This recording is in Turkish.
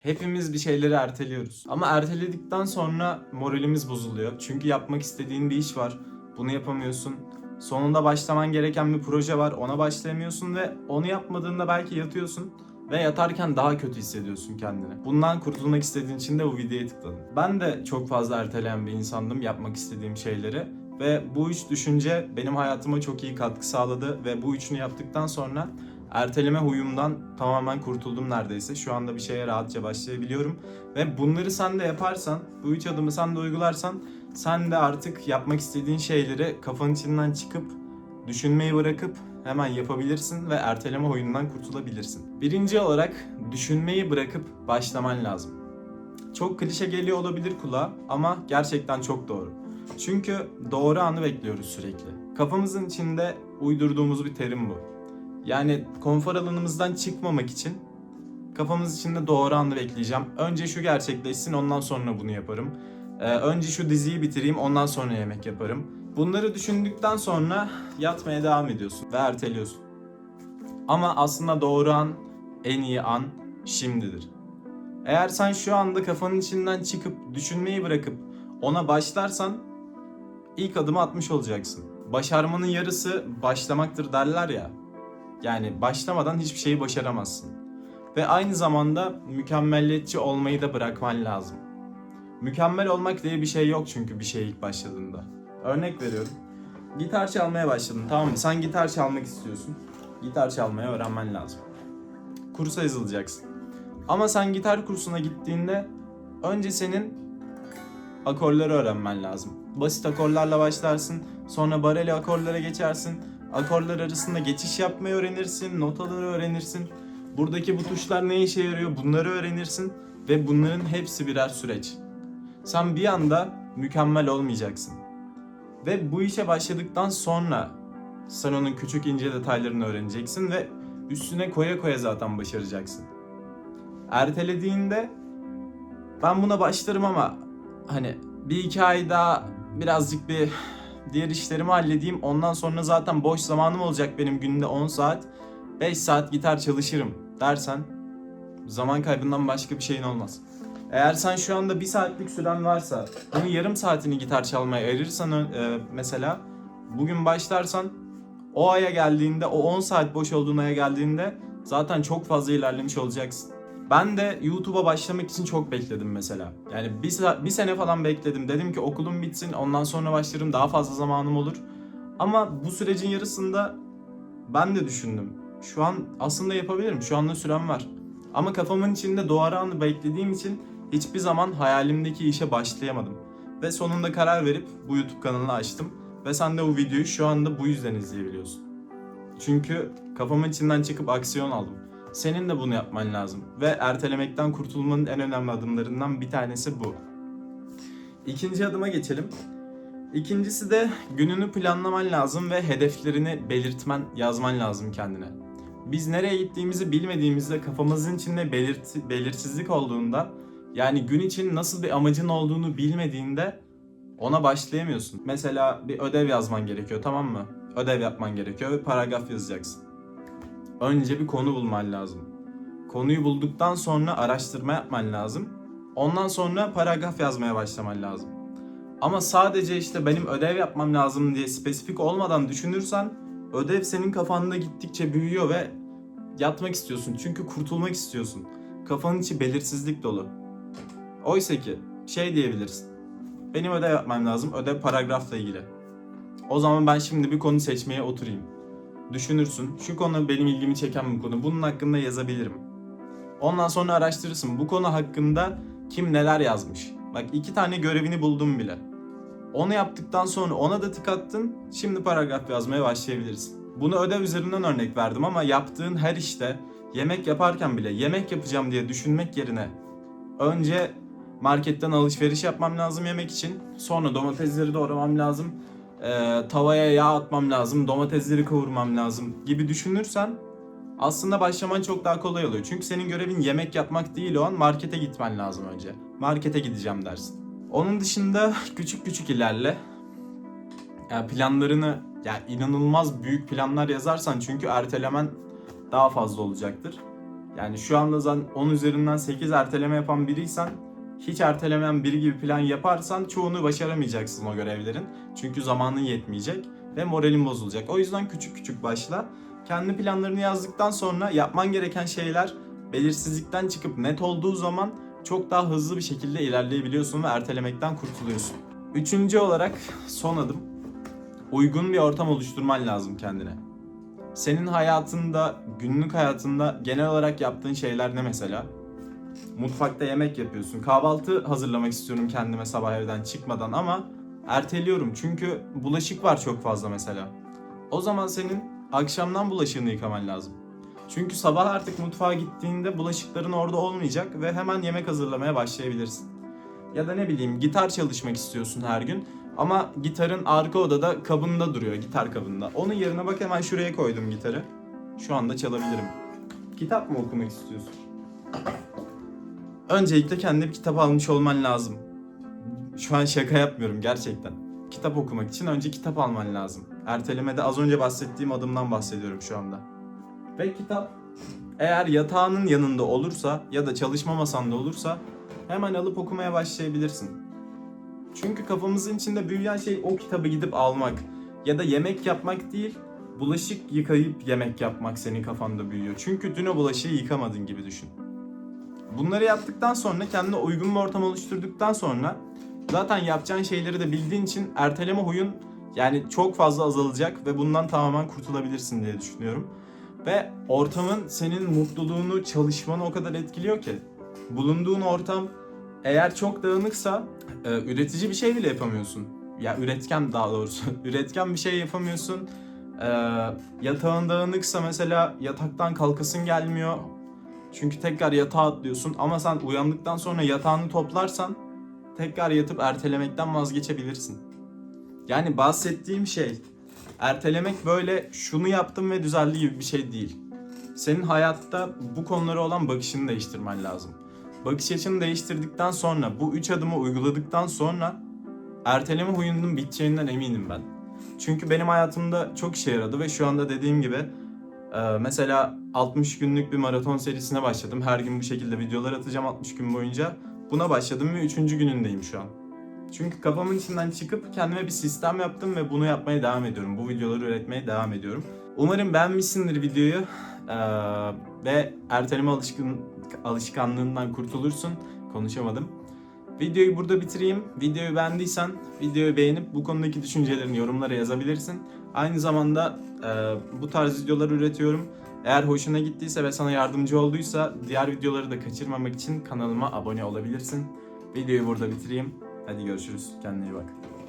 Hepimiz bir şeyleri erteliyoruz. Ama erteledikten sonra moralimiz bozuluyor. Çünkü yapmak istediğin bir iş var. Bunu yapamıyorsun. Sonunda başlaman gereken bir proje var. Ona başlayamıyorsun ve onu yapmadığında belki yatıyorsun. Ve yatarken daha kötü hissediyorsun kendini. Bundan kurtulmak istediğin için de bu videoya tıkladım. Ben de çok fazla erteleyen bir insandım yapmak istediğim şeyleri. Ve bu üç düşünce benim hayatıma çok iyi katkı sağladı. Ve bu üçünü yaptıktan sonra erteleme huyumdan tamamen kurtuldum neredeyse. Şu anda bir şeye rahatça başlayabiliyorum. Ve bunları sen de yaparsan, bu üç adımı sen de uygularsan sen de artık yapmak istediğin şeyleri kafanın içinden çıkıp düşünmeyi bırakıp hemen yapabilirsin ve erteleme huyundan kurtulabilirsin. Birinci olarak düşünmeyi bırakıp başlaman lazım. Çok klişe geliyor olabilir kulağa ama gerçekten çok doğru. Çünkü doğru anı bekliyoruz sürekli. Kafamızın içinde uydurduğumuz bir terim bu. Yani konfor alanımızdan çıkmamak için kafamız içinde doğru anı bekleyeceğim. Önce şu gerçekleşsin ondan sonra bunu yaparım. Ee, önce şu diziyi bitireyim ondan sonra yemek yaparım. Bunları düşündükten sonra yatmaya devam ediyorsun ve erteliyorsun. Ama aslında doğru an, en iyi an şimdidir. Eğer sen şu anda kafanın içinden çıkıp düşünmeyi bırakıp ona başlarsan ilk adımı atmış olacaksın. Başarmanın yarısı başlamaktır derler ya. Yani başlamadan hiçbir şeyi başaramazsın. Ve aynı zamanda mükemmelliyetçi olmayı da bırakman lazım. Mükemmel olmak diye bir şey yok çünkü bir şeye ilk başladığında. Örnek veriyorum. Gitar çalmaya başladın tamam mı? Sen gitar çalmak istiyorsun. Gitar çalmayı öğrenmen lazım. Kursa yazılacaksın. Ama sen gitar kursuna gittiğinde önce senin akorları öğrenmen lazım. Basit akorlarla başlarsın. Sonra bareli akorlara geçersin. Akorlar arasında geçiş yapmayı öğrenirsin. Notaları öğrenirsin. Buradaki bu tuşlar ne işe yarıyor bunları öğrenirsin. Ve bunların hepsi birer süreç. Sen bir anda mükemmel olmayacaksın. Ve bu işe başladıktan sonra sen onun küçük ince detaylarını öğreneceksin ve üstüne koya koya zaten başaracaksın. Ertelediğinde ben buna başlarım ama hani bir iki ay daha birazcık bir diğer işlerimi halledeyim. Ondan sonra zaten boş zamanım olacak benim günde 10 saat. 5 saat gitar çalışırım dersen zaman kaybından başka bir şeyin olmaz. Eğer sen şu anda bir saatlik süren varsa bunu yarım saatini gitar çalmaya ayırırsan e, mesela bugün başlarsan o aya geldiğinde o 10 saat boş olduğun aya geldiğinde zaten çok fazla ilerlemiş olacaksın. Ben de YouTube'a başlamak için çok bekledim mesela. Yani bir, bir sene falan bekledim. Dedim ki okulum bitsin ondan sonra başlarım daha fazla zamanım olur. Ama bu sürecin yarısında ben de düşündüm. Şu an aslında yapabilirim. Şu anda sürem var. Ama kafamın içinde doğru anı beklediğim için hiçbir zaman hayalimdeki işe başlayamadım. Ve sonunda karar verip bu YouTube kanalını açtım. Ve sen de bu videoyu şu anda bu yüzden izleyebiliyorsun. Çünkü kafamın içinden çıkıp aksiyon aldım. Senin de bunu yapman lazım. Ve ertelemekten kurtulmanın en önemli adımlarından bir tanesi bu. İkinci adıma geçelim. İkincisi de gününü planlaman lazım ve hedeflerini belirtmen, yazman lazım kendine. Biz nereye gittiğimizi bilmediğimizde kafamızın içinde belirt belirsizlik olduğunda yani gün için nasıl bir amacın olduğunu bilmediğinde ona başlayamıyorsun. Mesela bir ödev yazman gerekiyor tamam mı? Ödev yapman gerekiyor ve paragraf yazacaksın. Önce bir konu bulman lazım. Konuyu bulduktan sonra araştırma yapman lazım. Ondan sonra paragraf yazmaya başlaman lazım. Ama sadece işte benim ödev yapmam lazım diye spesifik olmadan düşünürsen ödev senin kafanda gittikçe büyüyor ve yatmak istiyorsun. Çünkü kurtulmak istiyorsun. Kafanın içi belirsizlik dolu. Oysa ki şey diyebilirsin. Benim ödev yapmam lazım. Ödev paragrafla ilgili. O zaman ben şimdi bir konu seçmeye oturayım. Düşünürsün. Şu konu benim ilgimi çeken bir konu. Bunun hakkında yazabilirim. Ondan sonra araştırırsın. Bu konu hakkında kim neler yazmış. Bak iki tane görevini buldum bile. Onu yaptıktan sonra ona da tık attın. Şimdi paragraf yazmaya başlayabilirsin. Bunu ödev üzerinden örnek verdim ama yaptığın her işte yemek yaparken bile yemek yapacağım diye düşünmek yerine önce marketten alışveriş yapmam lazım yemek için. Sonra domatesleri doğramam lazım. Ee, tavaya yağ atmam lazım. Domatesleri kavurmam lazım gibi düşünürsen aslında başlaman çok daha kolay oluyor. Çünkü senin görevin yemek yapmak değil o an markete gitmen lazım önce. Markete gideceğim dersin. Onun dışında küçük küçük ilerle. Yani planlarını ya inanılmaz büyük planlar yazarsan çünkü ertelemen daha fazla olacaktır. Yani şu anda zaten 10 üzerinden 8 erteleme yapan biriysen hiç ertelemeyen biri gibi plan yaparsan çoğunu başaramayacaksın o görevlerin. Çünkü zamanın yetmeyecek ve moralin bozulacak. O yüzden küçük küçük başla. Kendi planlarını yazdıktan sonra yapman gereken şeyler belirsizlikten çıkıp net olduğu zaman çok daha hızlı bir şekilde ilerleyebiliyorsun ve ertelemekten kurtuluyorsun. Üçüncü olarak son adım. Uygun bir ortam oluşturman lazım kendine. Senin hayatında, günlük hayatında genel olarak yaptığın şeyler ne mesela? Mutfakta yemek yapıyorsun. Kahvaltı hazırlamak istiyorum kendime sabah evden çıkmadan ama erteliyorum çünkü bulaşık var çok fazla mesela. O zaman senin akşamdan bulaşığını yıkaman lazım. Çünkü sabah artık mutfağa gittiğinde bulaşıkların orada olmayacak ve hemen yemek hazırlamaya başlayabilirsin. Ya da ne bileyim gitar çalışmak istiyorsun her gün ama gitarın arka odada kabında duruyor, gitar kabında. Onun yerine bak hemen şuraya koydum gitarı. Şu anda çalabilirim. Kitap mı okumak istiyorsun? Öncelikle kendine bir kitap almış olman lazım. Şu an şaka yapmıyorum gerçekten. Kitap okumak için önce kitap alman lazım. Ertelemede az önce bahsettiğim adımdan bahsediyorum şu anda. Ve kitap eğer yatağının yanında olursa ya da çalışma masanda olursa hemen alıp okumaya başlayabilirsin. Çünkü kafamızın içinde büyüyen şey o kitabı gidip almak ya da yemek yapmak değil, bulaşık yıkayıp yemek yapmak senin kafanda büyüyor. Çünkü dün o bulaşığı yıkamadın gibi düşün. Bunları yaptıktan sonra kendine uygun bir ortam oluşturduktan sonra zaten yapacağın şeyleri de bildiğin için erteleme huyun yani çok fazla azalacak ve bundan tamamen kurtulabilirsin diye düşünüyorum. Ve ortamın senin mutluluğunu, çalışmanı o kadar etkiliyor ki. Bulunduğun ortam eğer çok dağınıksa e, üretici bir şey bile yapamıyorsun. Ya üretken daha doğrusu. üretken bir şey yapamıyorsun. E, yatağın dağınıksa mesela yataktan kalkasın gelmiyor. Çünkü tekrar yatağa atlıyorsun ama sen uyandıktan sonra yatağını toplarsan tekrar yatıp ertelemekten vazgeçebilirsin. Yani bahsettiğim şey ertelemek böyle şunu yaptım ve düzeldi gibi bir şey değil. Senin hayatta bu konulara olan bakışını değiştirmen lazım. Bakış açını değiştirdikten sonra, bu üç adımı uyguladıktan sonra erteleme huyunun biteceğinden eminim ben. Çünkü benim hayatımda çok işe yaradı ve şu anda dediğim gibi e, mesela 60 günlük bir maraton serisine başladım. Her gün bu şekilde videolar atacağım 60 gün boyunca. Buna başladım ve 3. günündeyim şu an. Çünkü kafamın içinden çıkıp kendime bir sistem yaptım ve bunu yapmaya devam ediyorum. Bu videoları üretmeye devam ediyorum. Umarım beğenmişsindir videoyu ee, ve erteleme alışkın, alışkanlığından kurtulursun. Konuşamadım. Videoyu burada bitireyim. Videoyu beğendiysen videoyu beğenip bu konudaki düşüncelerini yorumlara yazabilirsin. Aynı zamanda e, bu tarz videolar üretiyorum. Eğer hoşuna gittiyse ve sana yardımcı olduysa diğer videoları da kaçırmamak için kanalıma abone olabilirsin. Videoyu burada bitireyim. Hadi görüşürüz. Kendine iyi bak.